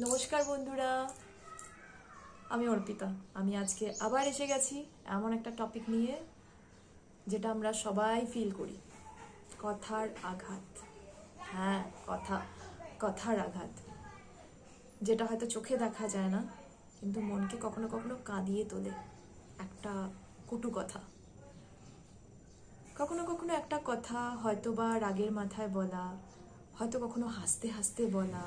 নমস্কার বন্ধুরা। আমি অর্পিতা। আমি আজকে আবার এসে গেছি এমন একটা টপিক নিয়ে, যেটা আমরা সবাই ফিল করি। কথার আঘাত। হ্যাঁ কথা, কথার আঘাত। যেটা হয়তো চোখে দেখা যায় না, কিন্তু মনকে কখনো কখনো কাঁদিয়ে তোলে একটা কুটু কথা। কখনো কখনো একটা কথা হয়তো বা রাগের মাথায় বলা, হয়তো কখনো হাসতে হাসতে বলা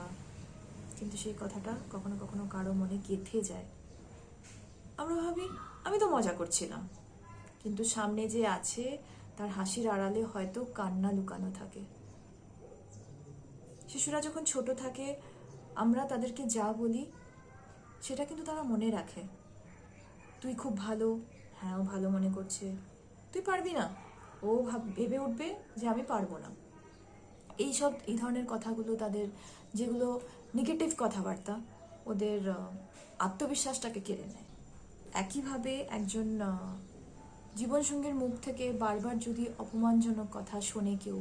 কিন্তু সেই কথাটা কখনো কখনো কারও মনে গেঁথে যায়। আমরা ভাবি, আমি তো মজা করছিলাম। কিন্তু সামনে যে আছে, তার হাসির আড়ালে হয়তো কান্না লুকানো থাকে। শিশুরা যখন ছোট থাকে, আমরা তাদেরকে যা বলি, সেটা কিন্তু তারা মনে রাখে। তুই খুব ভালো হ্যাঁ ও ভালো মনে করছে। তুই পারবি না। ও ভাব, ভেবে উঠবে যে আমি পারব না। এই সব এই ধরনের কথাগুলো তাদের, যেগুলো নেগেটিভ কথাবার্তা, ওদের আত্মবিশ্বাসটাকে কেড়ে নেয়। একইভাবে একজন জীবনসঙ্গীর মুখ থেকে বারবার যদি অপমানজনক কথা শোনে কেউ,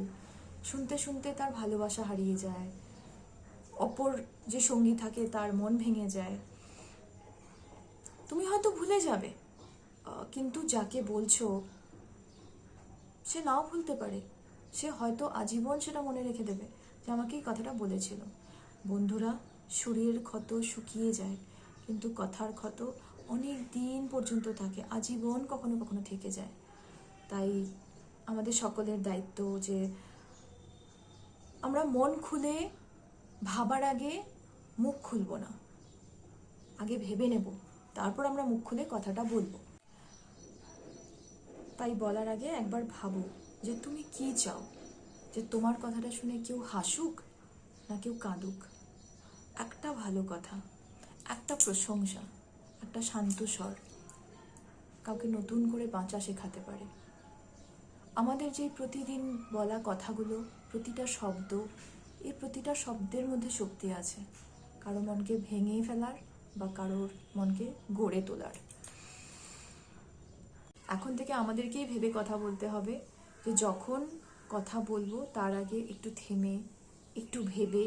শুনতে শুনতে তার ভালোবাসা হারিয়ে যায়, অপর যে সঙ্গী থাকে তার মন ভেঙে যায়, তুমি হয়তো ভুলে যাবে কিন্তু যাকে বলছো, সে নাও ভুলতে পারে। সে হয়তো আজীবন সেটা মনে রেখে দেবে যে আমাকে এই কথাটা বলেছিল। বন্ধুরা, শরীরের ক্ষত শুকিয়ে যায়, কিন্তু কথার ক্ষত অনেক দিন পর্যন্ত থাকে, আজীবন কখনো কখনো থেকে যায়। তাই আমাদের সকলের দায়িত্ব যে আমরা মন খুলে ভাবার আগে মুখ খুলব না, আগে ভেবে নেব, তারপর আমরা মুখ খুলে কথাটা বলব। তাই বলার আগে একবার ভাবো যে তুমি কি চাও? যে তোমার কথাটা শুনে কেউ হাসুক না কেউ কাঁদুক? একটা ভালো কথা, একটা প্রশংসা, একটা শান্ত স্বর কাউকে নতুন করে বাঁচা শেখাতে পারে। আমাদের যে প্রতিদিন বলা কথাগুলো, প্রতিটা শব্দ এই প্রতিটা শব্দের মধ্যে শক্তি আছে। কারও মনকে ভেঙে ফেলার বা কারোর মনকে গড়ে তোলার। এখন থেকে আমাদেরকেই ভেবে কথা বলতে হবে। যে যখন কথা বলব, তার আগে একটু থেমে, একটু ভেবে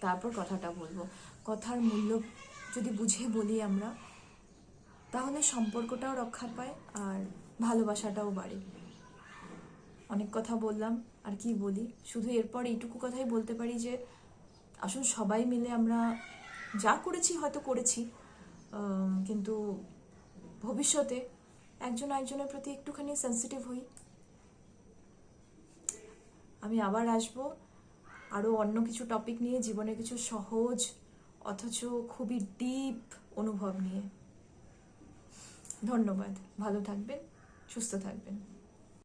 তারপর কথাটা বলব। কথার মূল্য যদি বুঝে বলি আমরা, তাহলে সম্পর্কটাও রক্ষা পায় আর ভালোবাসাটাও বাড়ে। অনেক কথা বললাম, আর কি বলি? শুধু এরপর এইটুকু কথাই বলতে পারি যে, আসুন সবাই মিলে আমরা যা করেছি হয়তো করেছি কিন্তু ভবিষ্যতে একজন একজনের প্রতি একটুখানি সেন্সিটিভ হই। আমি আবার আসব। আরও অন্য কিছু টপিক নিয়ে জীবনে কিছু সহজ, অথচ খুবই ডিপ অনুভব নিয়ে। ধন্যবাদ। ভালো থাকবেন, সুস্থ থাকবেন।